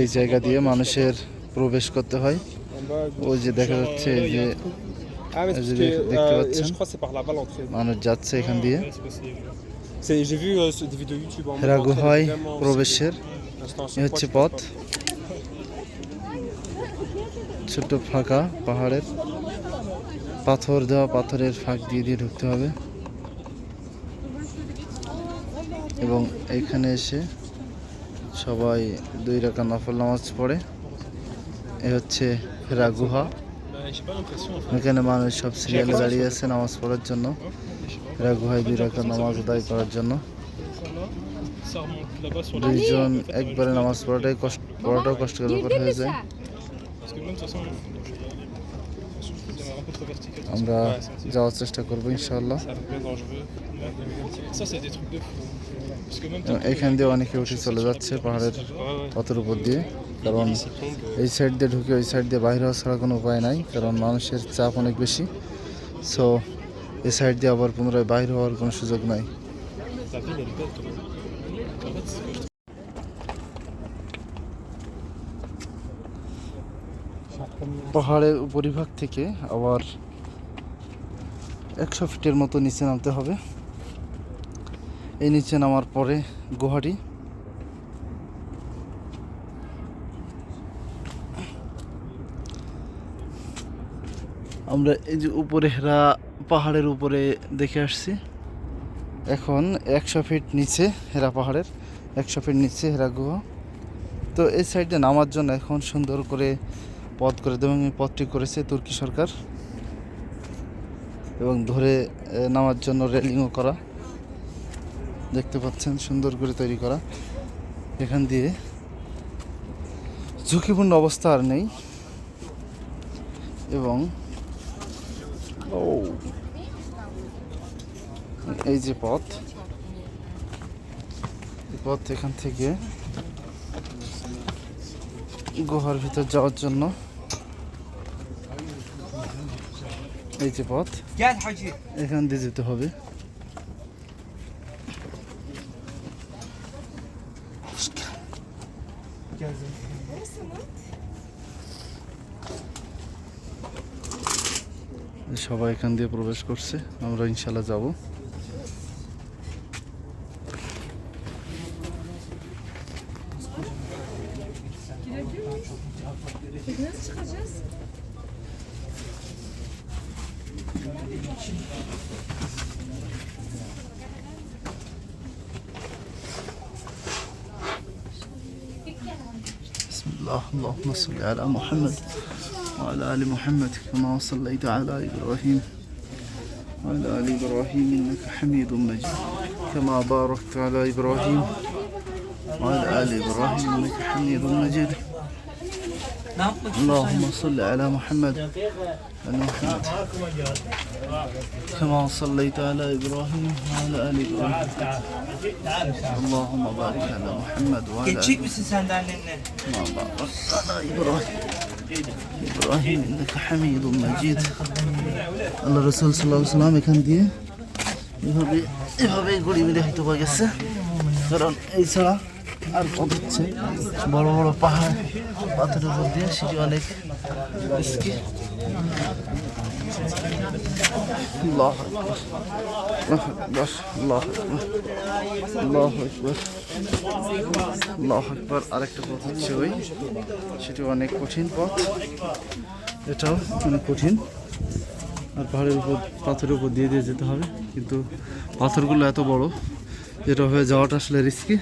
এই জায়গা দিয়ে মানুষের প্রবেশ করতে হয়। ওই যে দেখা যাচ্ছে যে দেখতে পাচ্ছেন, মানুষ যাচ্ছে এখান দিয়ে। রাগু হয় প্রবেশের হচ্ছে পথ। ছোট ফাঁকা পাহাড়ের, পাথর দেওয়া পাথরের ফাঁক দিয়ে দিয়ে ঢুকতে হবে। এবং এখানে এসে সবাই দুই রাখা নফল নামাজ পড়ে। এ হচ্ছে ফেরা গুহা. এখানে মানুষ সব সিরিয়ালে দাঁড়িয়ে আছে নামাজ পড়ার জন্য। ফেরা গুহায় দুই রাখা নামাজ আদায় করার জন্য। দুইজন একবারে নামাজ পড়াটাই কষ্ট পড়াটাও কষ্টকর ব্যাপার হয়ে যায়। আমরা যাওয়ার চেষ্টা করব ইনশাল্লাহ এখান দিয়ে অনেকে উঠে চলে যাচ্ছে পাহাড়ের. পথের উপর দিয়ে কারণ. এই সাইড দিয়ে ঢুকে ওই সাইড দিয়ে বাইরে হওয়া ছাড়া কোনো উপায় নাই, কারণ মানুষের চাপ অনেক বেশি সো এই সাইড দিয়ে আবার পুনরায় বাইরে হওয়ার কোনো সুযোগ নাই পাহাড়ের উপরিভাগ থেকে আবার একশো ফিটের মতো নিচে নামতে হবে। এই নিচে নামার পরে গুহাটি আমরা এই যে উপরে হেরা পাহাড়ের উপরে দেখে আসছি। এখন একশো ফিট নিচে হেরা পাহাড়ের, একশো ফিট নিচে হেরা গুহা। তো এই সাইডে নামার জন্য এখন সুন্দর করে পথ করে দেবে এই পথটি করেছে তুর্কি সরকার এবং ধরে নামার জন্য রেলিংও করা। দেখতে পাচ্ছেন, সুন্দর করে তৈরি করা। এখান দিয়ে ঝুঁকিপূর্ণ অবস্থা আর নেই। এবং এই যে পথ পথ এখান থেকে গুহার ভিতর যাওয়ার জন্য এই যে পথ. এখান দিয়ে যেতে হবে সবাই এখান দিয়ে প্রবেশ করছে আমরা ইনশাল্লাহ যাব çıkacağız? بسم الله اللهم صل على محمد وعلى ال محمد كما صليت على إبراهيم وعلى ال إبراهيم انك حميد مجيد كما باركت على إبراهيم وعلى ال إبراهيم انك حميد مجيد اللهم صل على محمد وعلى محمد كما صليت على ابراهيم وعلى ال ابراهيم اللهم بارك على محمد وعلى ال Geçecek misin sen de annenle? كما باركت على إبراهيم إبراهيم إنك حميد مجيد আল্লাহ রসুল সাল্লাহ সাল্লাম এখান দিয়ে এভাবে এভাবে গড়ি মেরে হয়তো পাওয়া গেছে কারণ এই ছাড়া আর পথ হচ্ছে? বড় বড় পাহাড়, পাথরের উপর দিয়ে সেটি অনেক আরেকটা পথ হচ্ছে ওই, সেটি অনেক কঠিন পথ। এটাও অনেক কঠিন। আর পাহাড়ের উপর, পাথরের উপর দিয়ে দিয়ে যেতে হবে। কিন্তু পাথরগুলো এত বড়, যেটা হয়ে যাওয়াটা আসলে রিস্কি